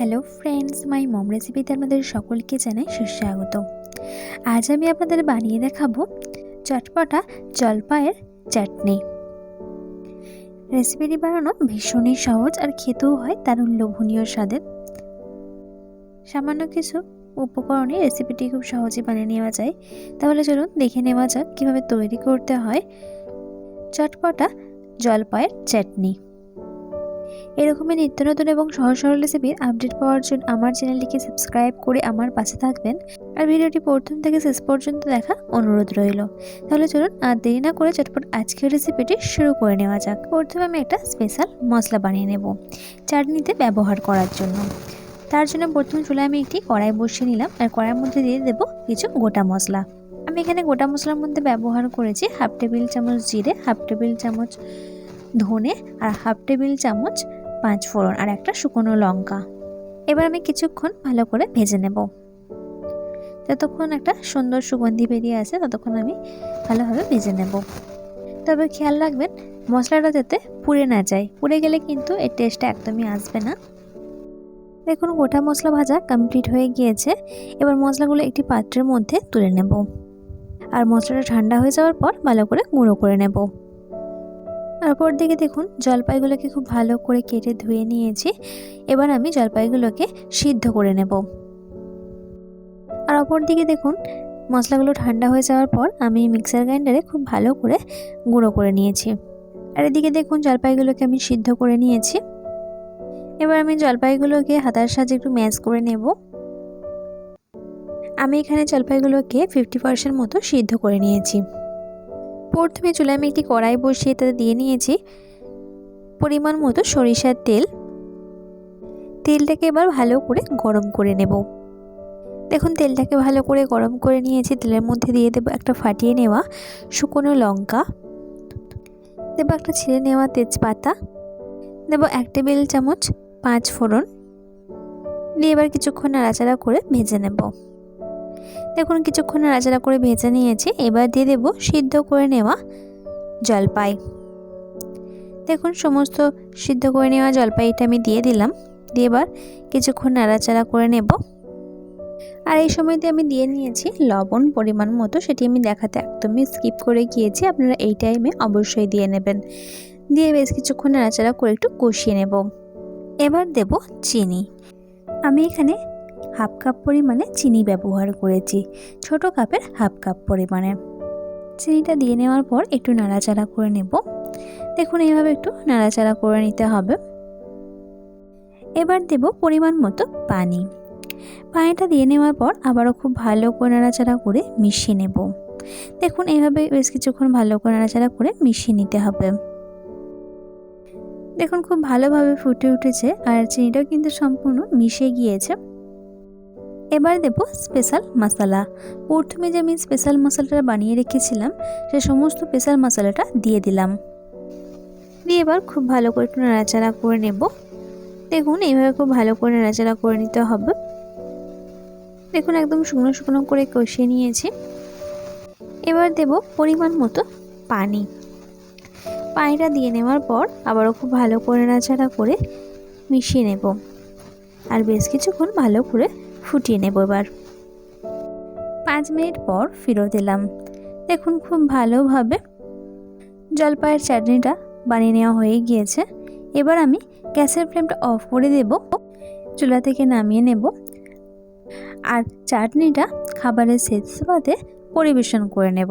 Hello friends মাই মম রেসিপিতে আপনাদের সকলকে জানাই সুস্বাগত। আজ আমি আপনাদের বানিয়ে দেখাবো চটপটা জলপাইয়ের চাটনি। রেসিপিটি বানানো ভীষণই সহজ আর খেতেও হয় দারুণ লোভনীয় স্বাদের সামান্য কিছু উপকরণে রেসিপিটি খুব সহজে বানিয়ে নেওয়া যায়। তাহলে চলুন দেখে নেওয়া যাক কীভাবে তৈরি করতে হয় চটপটা জলপাইয়ের চাটনি। এরকমই নিত্য নতুন এবং সহজ সরল রেসিপির আপডেট পাওয়ার জন্য আমার চ্যানেলটিকে সাবস্ক্রাইব করে আমার পাশে থাকবেন। আর ভিডিওটি প্রথম থেকে শেষ পর্যন্ত দেখা অনুরোধ রইল। তাহলে চলুন আর দেরি না করে চটপট আজকের রেসিপিটি শুরু করে নেওয়া যাক। প্রথমে আমি একটা স্পেশাল মশলা বানিয়ে নেব চাটনিতে ব্যবহার করার জন্য। তার জন্য প্রথম চুলায় আমি একটি কড়াই বসিয়ে নিলাম আর কড়াইয়ের মধ্যে দিয়ে দেবো কিছু গোটা মশলা। আমি এখানে গোটা মশলার মধ্যে ব্যবহার করেছি হাফ টেবিল চামচ জিরে হাফ টেবিল চামচ ধনে আর হাফ টেবিল চামচ পাঁচ ফোড়ন আর একটা শুকনো লঙ্কা। এবার আমি কিছুক্ষণ ভালো করে ভেজে নেব। যতক্ষণ একটা সুন্দর সুগন্ধি বেরিয়ে আসে, ততক্ষণ আমি ভালোভাবে ভেজে নেব। তবে খেয়াল রাখবেন, মশলাটা যাতে পুড়ে না যায়। পুড়ে গেলে কিন্তু এর টেস্টটা একদমই আসবে না। দেখুন, গোটা মশলা ভাজা কমপ্লিট হয়ে গিয়েছে। এবার মশলাগুলো একটি পাত্রের মধ্যে তুলে নেব। আর মশলাটা ঠান্ডা হয়ে যাওয়ার পর ভালো করে গুঁড়ো করে নেব। তারপর দিকে দেখুন, জলপাইগুলোকে খুব ভালো করে কেটে ধুয়ে নিয়েছি। এবার আমি জলপাইগুলোকে সিদ্ধ করে নেব। আর অপর দিকে দেখুন, মশলাগুলো ঠান্ডা হয়ে যাওয়ার পর আমি মিক্সার গ্রাইন্ডারে খুব ভালো করে গুঁড়ো করে নিয়েছি। আর এদিকে দেখুন, জলপাইগুলোকে আমি সিদ্ধ করে নিয়েছি। এবার আমি জলপাইগুলোকে হাতার সাহায্যে একটু ম্যাশ করে নেব। আমি এখানে জলপাইগুলোকে ফিফটি পার্সেন্ট মতো সিদ্ধ করে নিয়েছি। প্রথমে চুলে আমি একটি কড়াই বসিয়ে তাতে দিয়ে নিয়েছি পরিমাণ মতো সরিষার তেল। তেলটাকে এবার ভালো করে গরম করে নেব। দেখুন, তেলটাকে ভালো করে গরম করে নিয়েছি। তেলের মধ্যে দিয়ে দেবো একটা ফাটিয়ে নেওয়া শুকনো লঙ্কা। দেবো একটা ছিঁড়ে নেওয়া তেজপাতা। দেবো এক টেবিল চামচ পাঁচ ফোড়ন। দিয়ে এবার কিছুক্ষণ নাড়াচাড়া করে ভেজে নেব। দেখুন, কিছুক্ষণ নাড়াচাড়া করে ভেজে নিয়েছি। এবার দিয়ে দেব সিদ্ধ করে নেওয়া জলপাই। দেখুন, সমস্ত সিদ্ধ করে নেওয়া জলপাইটা আমি দিয়ে দিলাম। দিয়ে এবার কিছুক্ষণ নাড়াচাড়া করে নেব। আর এই সময়তে আমি দিয়ে নিয়েছি লবণ পরিমাণ মতো। সেটি আমি দেখাতে একদমই স্কিপ করে গিয়েছি। আপনারা এই টাইমে অবশ্যই দিয়ে নেবেন। দিয়ে বেশ কিছুক্ষণ নাড়াচাড়া করে একটু কষিয়ে নেব। এবার দেব চিনি। আমি এখানে হাফ কাপ পরিমাণে চিনি ব্যবহার করেছি, ছোট কাপের হাফ কাপ পরিমাণে। চিনিটা দিয়ে নেওয়ার পর একটু নাড়াচাড়া করে নেব। দেখুন, এইভাবে একটু নাড়াচাড়া করে নিতে হবে। এবার দেব পরিমাণ মতো পানি। পানিটা দিয়ে নেওয়ার পর আবারও খুব ভালো করে নাড়াচাড়া করে মিশিয়ে নেব। দেখুন, এইভাবে বেশ কিছুক্ষণ ভালো করে নাড়াচাড়া করে মিশিয়ে নিতে হবে। দেখুন, খুব ভালোভাবে ফুটে উঠেছে আর চিনিটাও কিন্তু সম্পূর্ণ মিশে গিয়েছে। এবার দেব স্পেশাল মশলা। প্রথমে যে আমি স্পেশাল মশলাটা বানিয়ে রেখেছিলাম, সে সমস্ত স্পেশাল মশলাটা দিয়ে দিলাম। দিয়ে এবার খুব ভালো করে একটু নাড়াচাড়া করে নেব। দেখুন, এইভাবে খুব ভালো করে নাড়াচাড়া করে নিতে হবে। দেখুন, একদম শুকনো শুকনো করে কষিয়ে নিয়েছি। এবার দেব পরিমাণ মতো পানি। পানিটা দিয়ে নেওয়ার পর আবারও খুব ভালো করে নাড়াচাড়া করে মিশিয়ে নেব। আর বেশ কিছুক্ষণ ভালো করে ফুটিয়ে নেব এবার। পাঁচ মিনিট পর ফেরত এলাম। দেখুন, খুব ভালোভাবে জলপাইয়ের চাটনিটা বানিয়ে নেওয়া হয়ে গিয়েছে। এবার আমি গ্যাসের ফ্লেমটা অফ করে দেব, চুলা থেকে নামিয়ে নেব। আর চাটনিটা খাবারের শেষ পাতে পরিবেশন করে নেব।